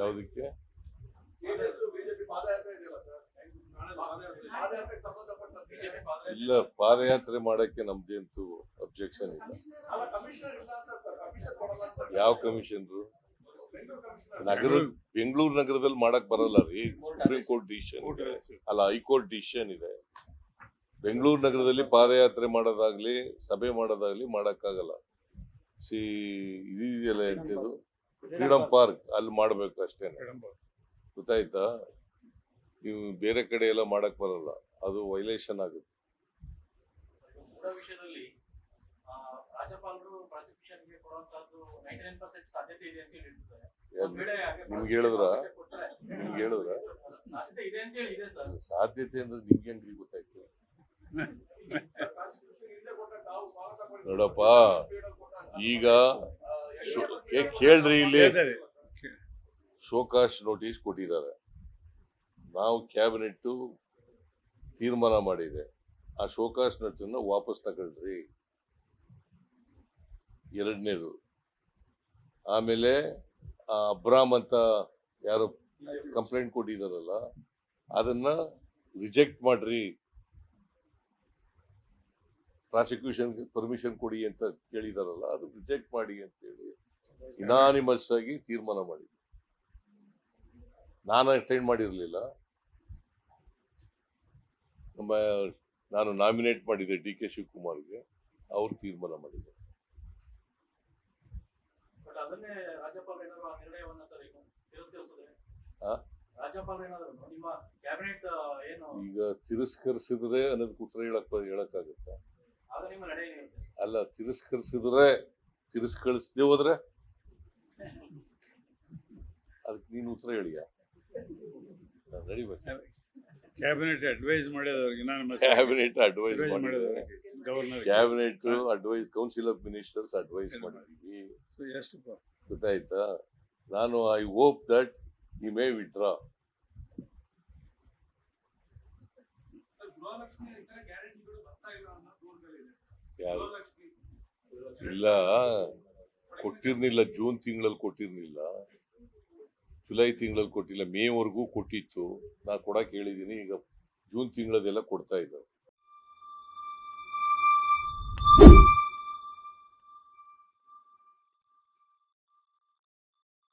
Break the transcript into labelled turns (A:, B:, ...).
A: ಯಾವುದಕ್ಕೆ?
B: JDS BJP ಪಾದಯಾತ್ರೆ ಇದೆಯಲ್ಲ ಸರ್? ಪಾದಯಾತ್ರೆ ಪಾದಯಾತ್ರೆಗೆ ಸಂಬಂಧಪಟ್ಟಂತೆ. ಬಿಜೆಪಿ ಪಾದಯಾತ್ರೆ.
A: ಇಲ್ಲ ಪಾದಯಾತ್ರೆ ಮಾಡಕ್ಕೆ ನಮ್ದೇಂತೂ ಅಬ್ಜೆಕ್ಷನ್ ಇಲ್ಲ.
B: ಅಲ್ಲ ಕಮಿಷನರ್ ಇಲ್ಲ ಅಂತ ಸರ್. ಕಮಿಷನ್ ಕೊಡಲ್ಲ ಅಂತ
A: ಯಾವ ಕಮಿಷನ್ರು? ನಗರ ಬೆಂಗಳೂರು ನಗರದಲ್ಲಿ ಮಾಡಕ್ ಬರಲ್ಲ ರೀ. ಸುಪ್ರೀಂ ಕೋರ್ಟ್ ಡಿಸಿಷನ್ ಇದೆ. ಅಲ್ಲ ಹೈಕೋರ್ಟ್ ಡಿಸಿಷನ್ ಇದೆ. ಬೆಂಗಳೂರು ನಗರದಲ್ಲಿ ಪಾದಯಾತ್ರೆ ಮಾಡೋದಾಗ್ಲಿ ಸಭೆ ಮಾಡೋದಾಗ್ಲಿ ಮಾಡಕ್ಕಾಗಲ್ಲ. ಸಿ ಇದೆಯಲ್ಲ ಹೇಳ್ತಿದ್ದು ಫ್ರೀಡಂ ಪಾರ್ಕ್. ಅಲ್ಲಿ ಮಾಡಬೇಕು ಅಷ್ಟೇನೆ. ಗೊತ್ತಾಯ್ತಾ? ನೀವು ಬೇರೆ ಕಡೆ ಎಲ್ಲ ಮಾಡಕ್ ಬರಲ್ಲ. ಅದು ವೈಲೇಷನ್ ಆಗುತ್ತೆ. ನಿಮ್ಗೆ ಹೇಳಿದ್ರ? ನಿಮ್ಗೆ ಹೇಳಿದ್ರ?
C: ಸಾಧ್ಯತೆ
A: ಅಂದ್ರೆ ನಿಮ್ಗೆ ಹೆಂಗ್ರಿ ಗೊತ್ತಾಯ್ತು. ನೋಡಪ್ಪ. ಈಗ ಕೇಳ್ರಿ ಇಲ್ಲಿ. ಶೋಕಾಶ್ ನೋಟಿಸ್ ಕೊಟ್ಟಿದ್ದಾರೆ. ನಾವು ಕ್ಯಾಬಿನೆಟ್ ತೀರ್ಮಾನ ಮಾಡಿದೆ. ಆ ಶೋಕಾಶ್ ನೋಟಿನ ವಾಪಸ್ ತಗೊಳ್ರಿ. ಎರಡನೇದು. ಆಮೇಲೆ ಆ ಅಬ್ರಾಮ್ ಅಂತ ಯಾರು ಕಂಪ್ಲೇಂಟ್ ಕೊಟ್ಟಿದಾರಲ್ಲ ಅದನ್ನ ರಿಜೆಕ್ಟ್ ಮಾಡ್ರಿ. ಪ್ರಾಸಿಕ್ಯೂಷನ್ ಪರ್ಮಿಷನ್ ಕೊಡಿ ಅಂತ ಕೇಳಿದಾರಲ್ಲ ಅದು ರಿಜೆಕ್ಟ್ ಮಾಡಿ ಅಂತ ಹೇಳಿ ಇನಾನಿಮಸ್ ಆಗಿ ತೀರ್ಮಾನ ಮಾಡಿ ನಾನು ಅಟೆಂಡ್ ಮಾಡಿರಲಿಲ್ಲ. ನಮ್ಮ ನಾನು ನಾಮಿನೇಟ್ ಮಾಡಿದೆ ಡಿ ಕೆ ಶಿವಕುಮಾರ್ಗೆ ಅವ್ರು ತೀರ್ಮಾನ
C: ಮಾಡಿದ್ರು. ಈಗ ತಿರಸ್ಕರಿಸಿದ್ರೆ?
A: ಅನ್ನೋದು ಉತ್ತರ ಹೇಳಕ್ ಹೇಳಕ್ಕಾಗತ್ತ? ಅಲ್ಲ ತಿರಸ್ಕರಿಸಿದ್ರೆ ತಿರಸ್ಕರಿಸದೆ ಹೋದ್ರೆ? ಅದಕ್ಕೆ ನೀನು ಉತ್ತರ ಹೇಳಿಯ?
D: ಕ್ಯಾಬಿನೆಟ್ ಅಡ್ವೈಸ್ ಮಾಡಿದವರಿಗೆ ನಾನು
A: ಕ್ಯಾಬಿನೆಟ್ ಅಡ್ವೈಸ್
D: ಅಡ್ವೈಸ್
A: ಮಾಡಿದ್ದಾರೆ
D: governor
A: cabinet advice council of ministers advice ಮಾಡಿದ್ದೀವಿ ಗೊತ್ತಾಯ್ತಾ? ನಾನು ಐ ಹೋಪ್ ದಟ್ ಈ ಮೇ ವಿಡ್ರಾ
B: ಗೃಹಲಕ್ಷ್ಮಿ ಇತರ ಗ್ಯಾರಂಟಿಗಳು ಬರ್ತಾ ಇಲ್ಲ ಅನ್ನೋ ದೂರದಲ್ಲಿದೆ
A: ಯಾರು
B: ಗೃಹಲಕ್ಷ್ಮಿ
A: ಇಲ್ಲ. ಕೊಟ್ಟಿರ್ಲಿಲ್ಲ, ಜೂನ್ ತಿಂಗಳಲ್ಲಿ ಕೊಟ್ಟಿರ್ಲಿಲ್ಲ. ಜುಲೈ ತಿಂಗಳಲ್ಲಿ ಕೊಟ್ಟಿಲ್ಲ, ಮೇವರೆಗೂ ಕೊಟ್ಟಿತ್ತು. ನಾ ಕೊಡಕ್ ಹೇಳಿದ್ದೀನಿ ಈಗ ಜೂನ್ ತಿಂಗಳದೆಲ್ಲ ಕೊಡ್ತಾ ಇದ್ದಾರೆ